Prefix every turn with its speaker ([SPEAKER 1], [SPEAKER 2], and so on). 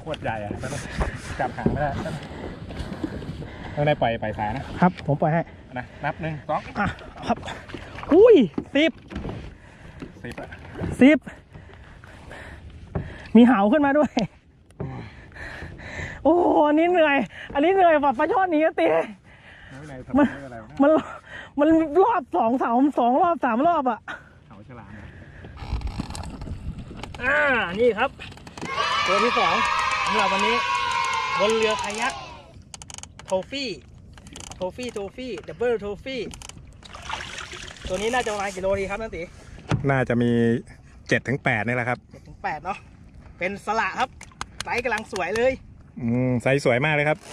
[SPEAKER 1] โคตรใหญ่อะจับหางไม่ได้ต้องได้ปล่อยปล่อยสายนะ ครับ
[SPEAKER 2] ผมปล่อยให้
[SPEAKER 1] นะนับหนึ่งสอง
[SPEAKER 2] อะครับ อุ้ยสิบ
[SPEAKER 1] สิบอะ
[SPEAKER 2] สิบมีเหาขึ้นมาด้วย โอ้โหอันนี้เหนื่อย อันนี้เหนื่อยกว่าปลาช่อนนี้ตี
[SPEAKER 1] มัน
[SPEAKER 2] มัน
[SPEAKER 1] มันร
[SPEAKER 2] อบสองสามสองรอบสามรอบอะ อ่า นี่ครับ ตัวที่สองสำหรับวันนี้บนเรือคายักโทฟี่ โทฟี่ โทฟี่ ดับเบิลโทฟี่ ตัวนี้น่าจะประมาณกี่โลดีครับนันติ
[SPEAKER 1] น่าจะมีเจ็ดถึงแปดนี่แหละครับ
[SPEAKER 2] เจ็ดถึงแปดเนาะ เป็นสละครับไซส์กำลังสวยเลย
[SPEAKER 1] อืมไซส์สวยมากเลยครับ